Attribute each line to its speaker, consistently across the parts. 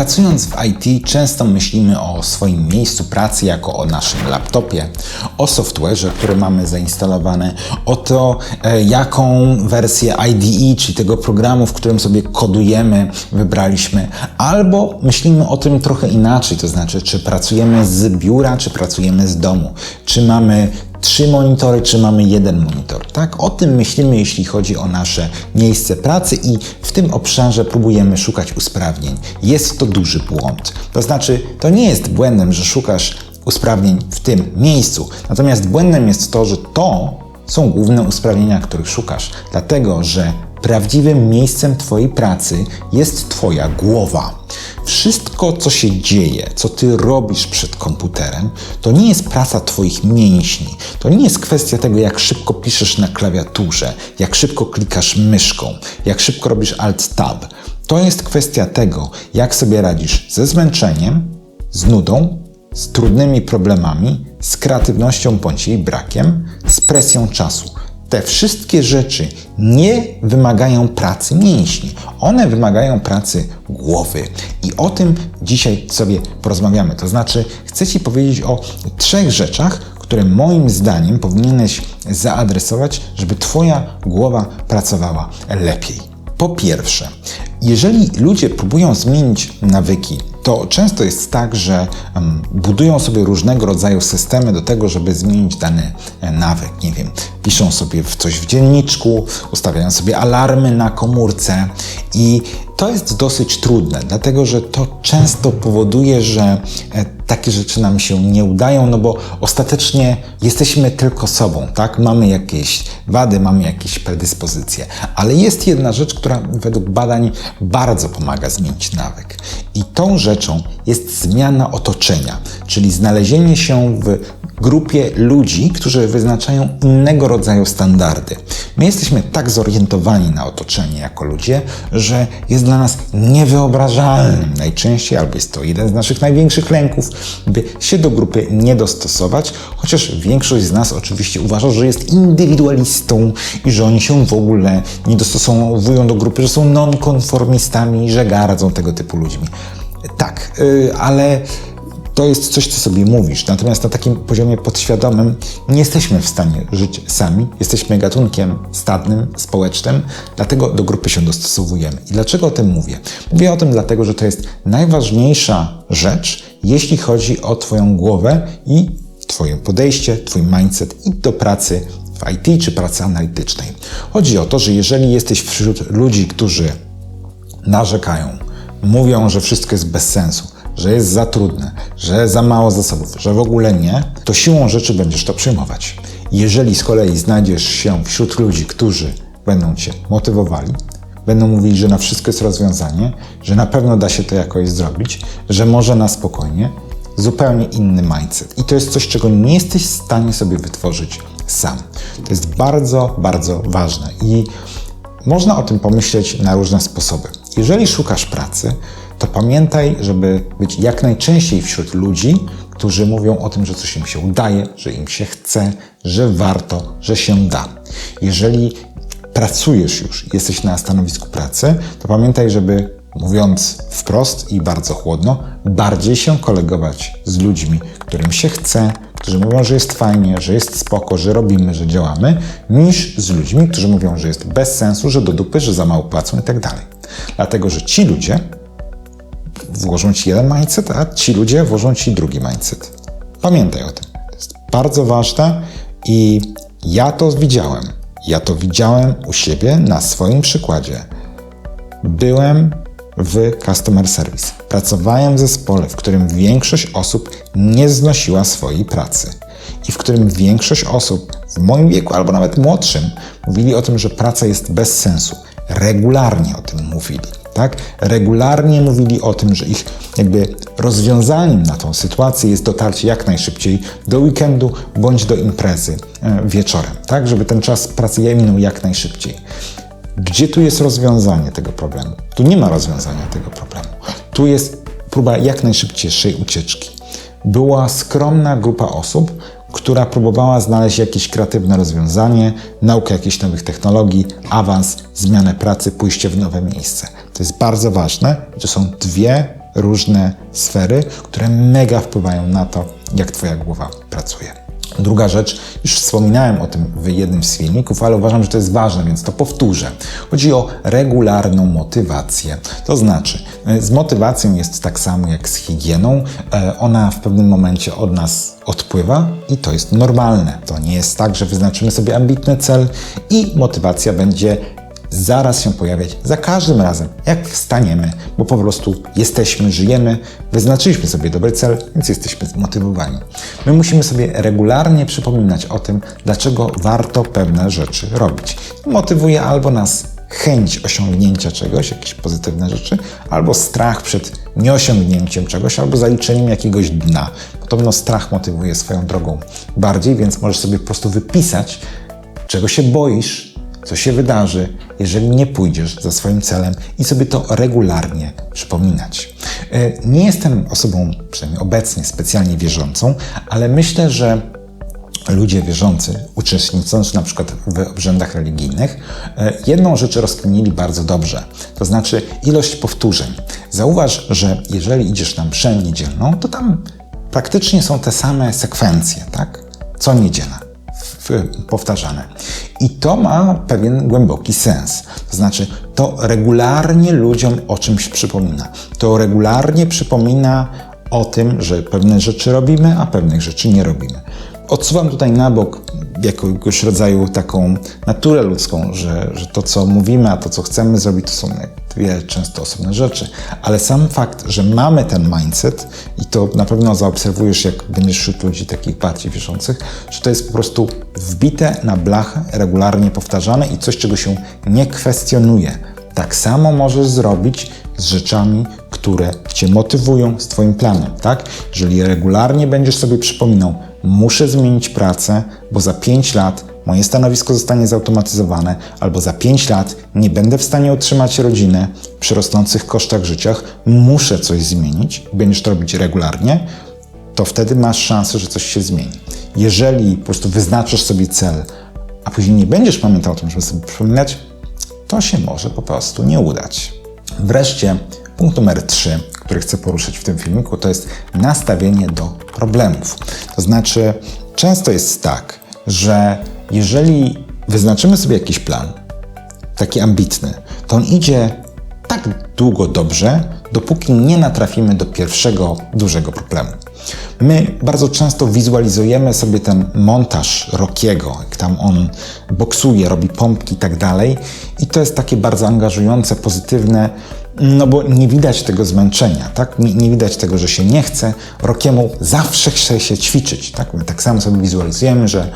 Speaker 1: Pracując w IT, często myślimy o swoim miejscu pracy jako o naszym laptopie, o software'ze, który mamy zainstalowane, o to, e, jaką wersję IDE, czyli tego programu, w którym sobie kodujemy, wybraliśmy, albo myślimy o tym trochę inaczej, to znaczy, czy pracujemy z biura, czy pracujemy z domu, czy mamy trzy monitory, czy mamy jeden monitor. Tak? O tym myślimy, jeśli chodzi o nasze miejsce pracy i w tym obszarze próbujemy szukać usprawnień. Jest to duży błąd. To znaczy, to nie jest błędem, że szukasz usprawnień w tym miejscu. Natomiast błędem jest to, że to są główne usprawnienia, których szukasz, dlatego że prawdziwym miejscem Twojej pracy jest Twoja głowa. Wszystko, co się dzieje, co Ty robisz przed komputerem, to nie jest praca Twoich mięśni. To nie jest kwestia tego, jak szybko piszesz na klawiaturze, jak szybko klikasz myszką, jak szybko robisz Alt-Tab. To jest kwestia tego, jak sobie radzisz ze zmęczeniem, z nudą, z trudnymi problemami, z kreatywnością bądź jej brakiem, z presją czasu. Te wszystkie rzeczy nie wymagają pracy mięśni, one wymagają pracy głowy. I o tym dzisiaj sobie porozmawiamy. To znaczy, chcę Ci powiedzieć o trzech rzeczach, które moim zdaniem powinieneś zaadresować, żeby Twoja głowa pracowała lepiej. Po pierwsze, jeżeli ludzie próbują zmienić nawyki, to często jest tak, że budują sobie różnego rodzaju systemy do tego, żeby zmienić dany e, nawyk. Nie wiem, piszą sobie coś w dzienniczku, ustawiają sobie alarmy na komórce i to jest dosyć trudne, dlatego że to często powoduje, że e, takie rzeczy nam się nie udają, no bo ostatecznie jesteśmy tylko sobą, tak? Mamy jakieś wady, mamy jakieś predyspozycje, ale jest jedna rzecz, która według badań bardzo pomaga zmienić nawyk. I tą rzeczą jest zmiana otoczenia, czyli znalezienie się w grupie ludzi, którzy wyznaczają innego rodzaju standardy. My jesteśmy tak zorientowani na otoczenie jako ludzie, że jest dla nas niewyobrażalne najczęściej, albo jest to jeden z naszych największych lęków, by się do grupy nie dostosować, chociaż większość z nas oczywiście uważa, że jest indywidualistą i że oni się w ogóle nie dostosowują do grupy, że są nonkonformistami, że gardzą tego typu ludźmi. Tak, yy, ale to jest coś, co sobie mówisz. Natomiast na takim poziomie podświadomym nie jesteśmy w stanie żyć sami. Jesteśmy gatunkiem stadnym, społecznym, dlatego do grupy się dostosowujemy. I dlaczego o tym mówię? Mówię o tym dlatego, że to jest najważniejsza rzecz, jeśli chodzi o Twoją głowę i Twoje podejście, Twój mindset i do pracy w IT czy pracy analitycznej. Chodzi o to, że jeżeli jesteś wśród ludzi, którzy narzekają, mówią, że wszystko jest bez sensu, że jest za trudne, że za mało zasobów, że w ogóle nie, to siłą rzeczy będziesz to przyjmować. Jeżeli z kolei znajdziesz się wśród ludzi, którzy będą cię motywowali, będą mówili, że na wszystko jest rozwiązanie, że na pewno da się to jakoś zrobić, że może na spokojnie, zupełnie inny mindset. I to jest coś, czego nie jesteś w stanie sobie wytworzyć sam. To jest bardzo, bardzo ważne i można o tym pomyśleć na różne sposoby. Jeżeli szukasz pracy, to pamiętaj, żeby być jak najczęściej wśród ludzi, którzy mówią o tym, że coś im się udaje, że im się chce, że warto, że się da. Jeżeli pracujesz już, jesteś na stanowisku pracy, to pamiętaj, żeby mówiąc wprost i bardzo chłodno, bardziej się kolegować z ludźmi, którym się chce, którzy mówią, że jest fajnie, że jest spoko, że robimy, że działamy, niż z ludźmi, którzy mówią, że jest bez sensu, że do dupy, że za mało płacą i tak dalej. Dlatego, że ci ludzie włożą ci jeden mindset, a ci ludzie włożą ci drugi mindset. Pamiętaj o tym. To jest bardzo ważne i ja to widziałem. Ja to widziałem u siebie na swoim przykładzie. Byłem w customer service. Pracowałem w zespole, w którym większość osób nie znosiła swojej pracy i w którym większość osób w moim wieku albo nawet młodszym mówili o tym, że praca jest bez sensu. Regularnie o tym mówili tak? Regularnie mówili o tym, że ich jakby rozwiązaniem na tą sytuację jest dotarcie jak najszybciej do weekendu bądź do imprezy e, wieczorem, tak? Żeby ten czas pracy minął jak najszybciej. Gdzie tu jest rozwiązanie tego problemu? Tu nie ma rozwiązania tego problemu. Tu jest próba jak najszybciejszej ucieczki. Była skromna grupa osób, która próbowała znaleźć jakieś kreatywne rozwiązanie, naukę jakichś nowych technologii, awans, zmianę pracy, pójście w nowe miejsce. To jest bardzo ważne. To są dwie różne sfery, które mega wpływają na to, jak Twoja głowa pracuje. Druga rzecz, już wspominałem o tym w jednym z filmików, ale uważam, że to jest ważne, więc to powtórzę. Chodzi o regularną motywację. To znaczy, e, z motywacją jest tak samo jak z higieną. E, ona w pewnym momencie od nas odpływa i to jest normalne. To nie jest tak, że wyznaczymy sobie ambitny cel i motywacja będzie zaraz się pojawiać za każdym razem, jak wstaniemy, bo po prostu jesteśmy, żyjemy, wyznaczyliśmy sobie dobry cel, więc jesteśmy zmotywowani. My musimy sobie regularnie przypominać o tym, dlaczego warto pewne rzeczy robić. Motywuje albo nas chęć osiągnięcia czegoś, jakieś pozytywne rzeczy, albo strach przed nieosiągnięciem czegoś, albo zaliczeniem jakiegoś dna. Podobno strach motywuje swoją drogą bardziej, więc możesz sobie po prostu wypisać, czego się boisz, co się wydarzy, jeżeli nie pójdziesz za swoim celem i sobie to regularnie przypominać. E, nie jestem osobą, przynajmniej obecnie, specjalnie wierzącą, ale myślę, że ludzie wierzący, uczestniczący na przykład w obrzędach religijnych, e, jedną rzecz rozkminili bardzo dobrze, to znaczy ilość powtórzeń. Zauważ, że jeżeli idziesz na mszę niedzielną, to tam praktycznie są te same sekwencje, tak? Co niedziela powtarzane. I to ma pewien głęboki sens. To znaczy, to regularnie ludziom o czymś przypomina. To regularnie przypomina o tym, że pewne rzeczy robimy, a pewnych rzeczy nie robimy. Odsuwam tutaj na bok jakiegoś rodzaju taką naturę ludzką, że, że to, co mówimy, a to, co chcemy zrobić, to są dwie często osobne rzeczy. Ale sam fakt, że mamy ten mindset i to na pewno zaobserwujesz, jak będziesz wśród ludzi takich bardziej wierzących, że to jest po prostu wbite na blachę, regularnie powtarzane i coś, czego się nie kwestionuje. Tak samo możesz zrobić z rzeczami, które Cię motywują z Twoim planem, tak? Jeżeli regularnie będziesz sobie przypominał, muszę zmienić pracę, bo za 5 lat moje stanowisko zostanie zautomatyzowane, albo za 5 lat nie będę w stanie utrzymać rodziny przy rosnących kosztach życia, muszę coś zmienić, będziesz to robić regularnie, to wtedy masz szansę, że coś się zmieni. Jeżeli po prostu wyznaczysz sobie cel, a później nie będziesz pamiętał o tym, żeby sobie przypominać, to się może po prostu nie udać. Wreszcie punkt numer 3, który chcę poruszyć w tym filmiku, to jest nastawienie do problemów. To znaczy, często jest tak, że jeżeli wyznaczymy sobie jakiś plan, taki ambitny, to on idzie tak długo dobrze, dopóki nie natrafimy do pierwszego dużego problemu. My bardzo często wizualizujemy sobie ten montaż Rokiego, jak tam on boksuje, robi pompki i tak dalej. I to jest takie bardzo angażujące, pozytywne, no bo nie widać tego zmęczenia, tak? Nie, nie, widać tego, że się nie chce. Rokiemu zawsze chce się ćwiczyć, tak? My tak samo sobie wizualizujemy, że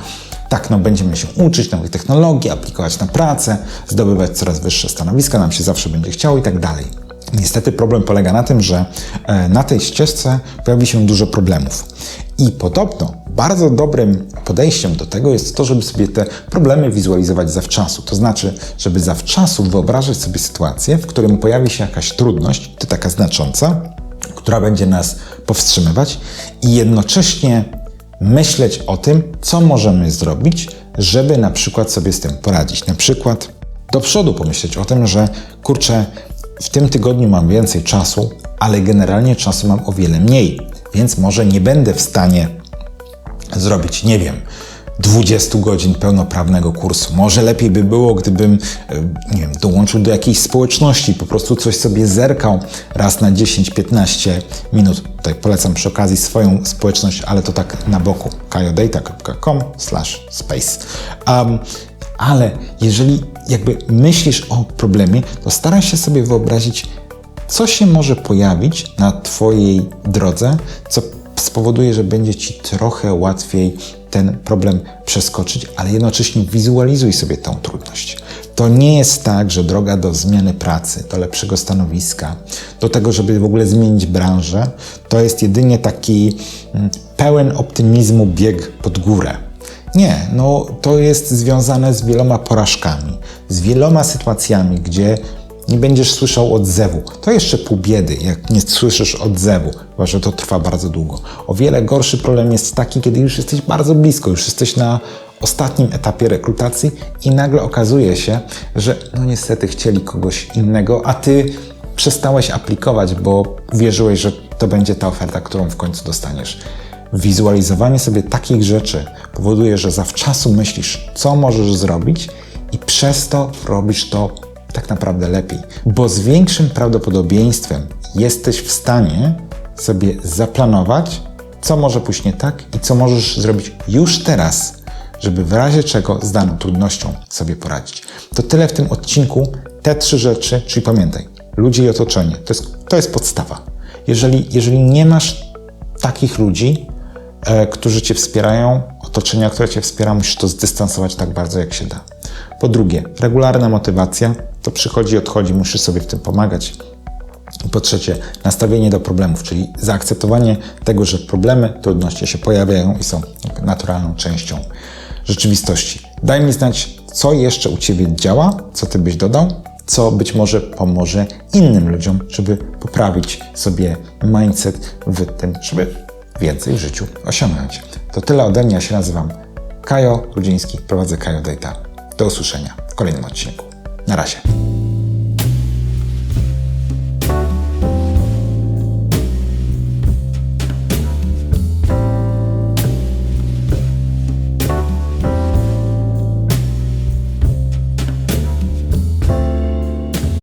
Speaker 1: tak, no będziemy się uczyć nowych technologii, aplikować na pracę, zdobywać coraz wyższe stanowiska, nam się zawsze będzie chciało i tak dalej. Niestety problem polega na tym, że e, na tej ścieżce pojawi się dużo problemów. I podobno bardzo dobrym podejściem do tego jest to, żeby sobie te problemy wizualizować zawczasu. To znaczy, żeby zawczasu wyobrażać sobie sytuację, w którym pojawi się jakaś trudność, to taka znacząca, która będzie nas powstrzymywać i jednocześnie myśleć o tym, co możemy zrobić, żeby na przykład sobie z tym poradzić. Na przykład do przodu pomyśleć o tym, że kurczę, w tym tygodniu mam więcej czasu, ale generalnie czasu mam o wiele mniej, więc może nie będę w stanie zrobić, nie wiem, 20 godzin pełnoprawnego kursu. Może lepiej by było, gdybym e, nie wiem, dołączył do jakiejś społeczności, po prostu coś sobie zerkał raz na 10-15 minut. Tutaj polecam przy okazji swoją społeczność, ale to tak na boku. kajodata.com space. Um, ale jeżeli jakby myślisz o problemie, to staraj się sobie wyobrazić, co się może pojawić na Twojej drodze, co spowoduje, że będzie Ci trochę łatwiej ten problem przeskoczyć, ale jednocześnie wizualizuj sobie tą trudność. To nie jest tak, że droga do zmiany pracy, do lepszego stanowiska, do tego, żeby w ogóle zmienić branżę, to jest jedynie taki mm, pełen optymizmu bieg pod górę. Nie, no to jest związane z wieloma porażkami, z wieloma sytuacjami, gdzie nie będziesz słyszał odzewu. To jeszcze pół biedy, jak nie słyszysz odzewu, chyba że to trwa bardzo długo. O wiele gorszy problem jest taki, kiedy już jesteś bardzo blisko, już jesteś na ostatnim etapie rekrutacji i nagle okazuje się, że no niestety chcieli kogoś innego, a ty przestałeś aplikować, bo wierzyłeś, że to będzie ta oferta, którą w końcu dostaniesz. Wizualizowanie sobie takich rzeczy powoduje, że zawczasu myślisz, co możesz zrobić i przez to robisz to tak naprawdę lepiej, bo z większym prawdopodobieństwem jesteś w stanie sobie zaplanować, co może pójść nie tak i co możesz zrobić już teraz, żeby w razie czego z daną trudnością sobie poradzić. To tyle w tym odcinku. Te trzy rzeczy, czyli pamiętaj, ludzie i otoczenie, to jest, to jest podstawa. Jeżeli, jeżeli nie masz takich ludzi, którzy Cię wspierają, otoczenia, które Cię wspiera, musisz to zdystansować tak bardzo, jak się da. Po drugie, regularna motywacja, to przychodzi i odchodzi, musisz sobie w tym pomagać. I po trzecie, nastawienie do problemów, czyli zaakceptowanie tego, że problemy, trudności się pojawiają i są naturalną częścią rzeczywistości. Daj mi znać, co jeszcze u Ciebie działa, co Ty byś dodał, co być może pomoże innym ludziom, żeby poprawić sobie mindset w tym, żeby więcej w życiu osiągnąć. To tyle ode mnie, ja się nazywam Kajo Rudziński, prowadzę Kajo Data. Do usłyszenia w kolejnym odcinku. Na razie.